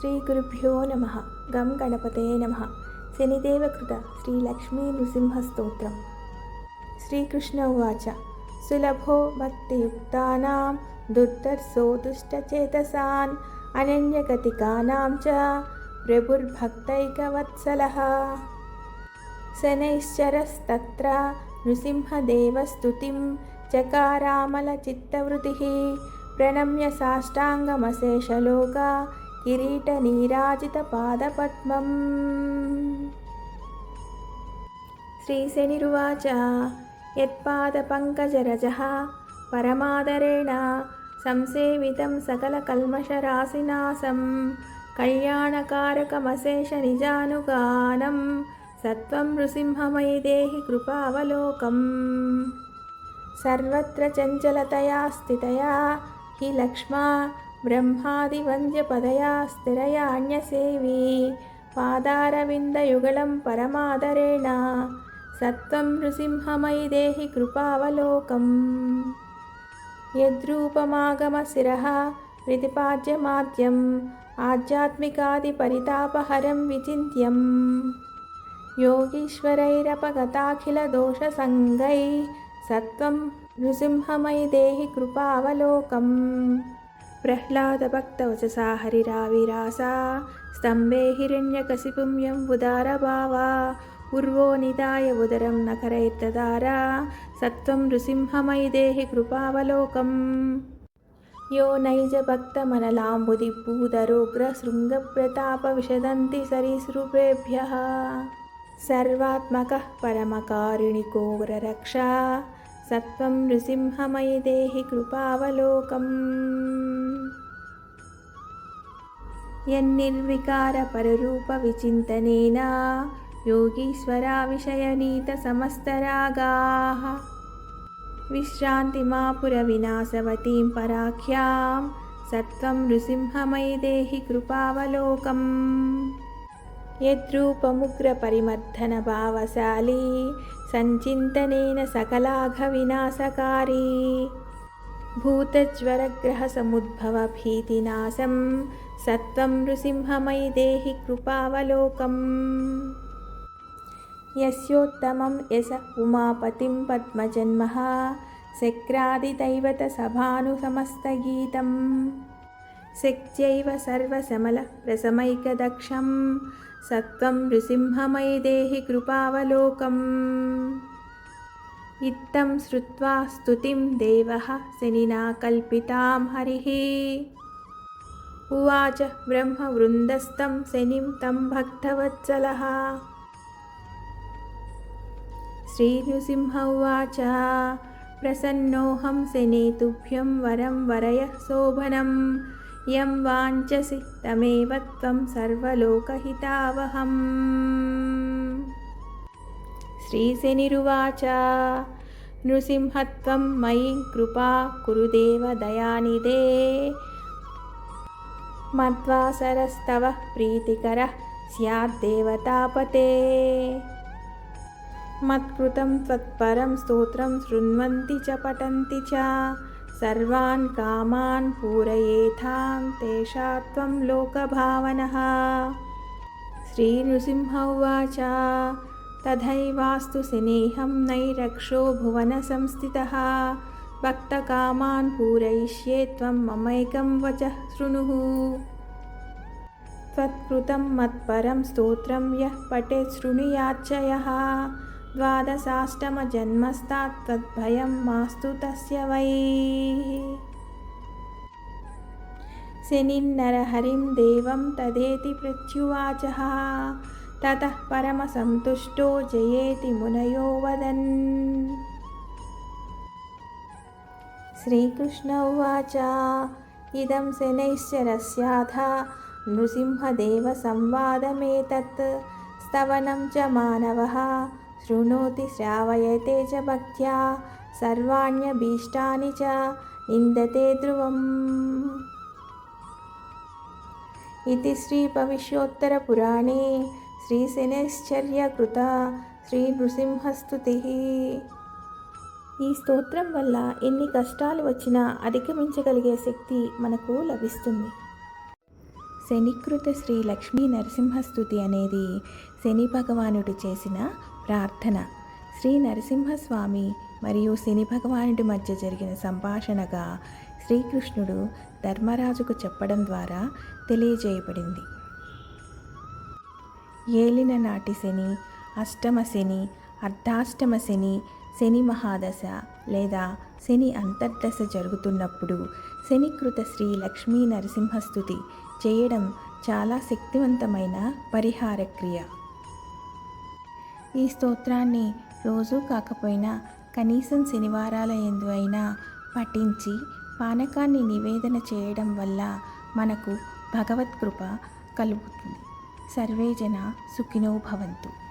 శ్రీ గురుభ్యో నమ. గం గణపతే నమ. శనిదేవకృత శ్రీలక్ష్మీ నృసింహస్తోత్రం. శ్రీకృష్ణ ఉవాచ. సులభో భక్తియుక్తానాం దుర్దర్శో దుష్టచేతసాన్ అనన్యగతికానాం చ ప్రభుర్భక్తైకవత్సలः శనైశ్చరస్తత్ర నృసింహదేవస్తుతిం చకారామలచిత్తవృతిः. ప్రణమ్య కిరీటనీరాజిత పాదపద్మం. శ్రీశనిరువాచ యత్పాదపంకజరజ పరమాదరేణ సంసేవితం సకలకల్మషరాశినాశం కళ్యాణకారకమశేషనిజానుగానం సత్వం నృసింహమై దేహి కృపావలోకం. సర్వత్ర చంచలతయా స్థితయా హి లక్ష్మా ब्रह्मादिवन्द्यपदया स्थिरयान्यसेवी पादारविन्दयुगलं परमादरेण सत्त्वं नृसिंहमयि देहि कृपावलोकम् यद्रूपमागमशिरः प्रतिपाद्यमाद्यम् आध्यात्मिकादिपरितापहरं विचिन्त्यम् योगीश्वरैरपगताखिलदोषसङ्गै सत्त्वं नृसिंहमयि देहि कृपावलोकम् प्रह्लादभक्तवचसा हरिराविरासा स्तम्भे हिरण्यकशिपुं यं उदारभावा उर्वो निधाय उदरं नखरैर्ददारा सत्त्वं नृसिंहमयि देहि సత్వం నృసింహమయి దేహి కృపావలోకం. యన్నిర్వికార పరరూప విచింతనేనా యోగీశ్వరా విషయనీత సమస్తరాగా. విశ్రాంతిమాపుర వినాశవతీం పరాఖ్యాం సత్వం నృసింహమయి దేహి కృపావలోకం. యద్రూపముగ్ర పరిమర్ధన భావశాలి सञ्चिन्तनेन सकलाघविनाशकारी भूतज्वरग्रहसमुद्भवभीतिनाशं सत्त्वं नृसिंहमयि देहि कृपावलोकम् यस्योत्तमं यश उमापतिं पद्मजन्मः శక్త్యైవ సర్వశమల రసమైకదక్షం సత్వం నృసింహమై దేహి కృపావలోకం ఇత్తం శ్రుత్వా స్తుతిం దేవ శనినా కల్పితాం హరి ఉవాచ బ్రహ్మవృందస్తం శనిం తం భక్తవత్సల శ్రీనృసింహ ఉవాచ ప్రసన్నోహం శనేతుభ్యం వరం వరయ శోభనం యం వాంఛసి తమేవ త్వం సర్వలోకహితావహం శ్రీశనిరువాచ నృసింహత్వం మయి కృపా కురుదేవ దయానిదే మద్వాసరస్తవ ప్రీతికర స్యాద్దేవతాపతే మత్కృతం త్వత్పరం స్తోత్రం శృణ్వంతి చ పఠంతి చ च सर्वान् कामान् पूरयेथां तेषा त्वं लोकभावनः श्रीनृसिंह उवाच तथैवास्तु स्नेहं नैरक्षो भुवनसंस्थितः भक्तकामान् पूरयिष्ये त्वं ममैकं वचः शृणुः त्वत्कृतं मत्परं स्तोत्रं यः पठेत् शृणुयाच्चयः ద్వాదశాష్టమజన్మస్తాత్వద్భయం మాస్తు తస్య వై శనిన్నరహరిం దేవం తదేతి ప్రత్యువాచ తతః పరమసంతుష్టో జయేతి మునయో వదన్ శ్రీకృష్ణ ఉవాచ ఇదం శనైశ్చరస్యాథ నృసింహదేవ సంవాదమేతత్ స్తవనం చ మానవ శృణోతి శ్రావయతే చ భక్త్యా సర్వాణ్యభీష్టాని చ నిందతే ధ్రువం ఇది శ్రీ భవిష్యోత్తరపురాణే పురాణే శ్రీ నృసింహస్థుతి ఈ స్తోత్రం వల్ల ఎన్ని కష్టాలు వచ్చినా అధిగమించగలిగే శక్తి మనకు లభిస్తుంది. శనికృత శ్రీ లక్ష్మీ నరసింహస్తుతి అనేది శని భగవానుడు చేసిన ప్రార్థన. శ్రీ నరసింహస్వామి మరియు శని భగవానుడి మధ్య జరిగిన సంభాషణగా శ్రీకృష్ణుడు ధర్మరాజుకు చెప్పడం ద్వారా తెలియజేయబడింది. ఏలిన నాటి శని అష్టమ శని అర్ధాష్టమ శని శని మహాదశ లేదా శని అంతర్దశ జరుగుతున్నప్పుడు శనికృత శ్రీ లక్ష్మీ నరసింహస్తుతి చేయడం చాలా శక్తివంతమైన పరిహార క్రియ. ఈ స్తోత్రాన్ని రోజూ కాకపోయినా కనీసం శనివారాల ఎందు అయినా పఠించి పానకాన్ని నివేదన చేయడం వల్ల మనకు భగవత్కృప కలుగుతుంది. సర్వేజన సుఖినో భవంతు.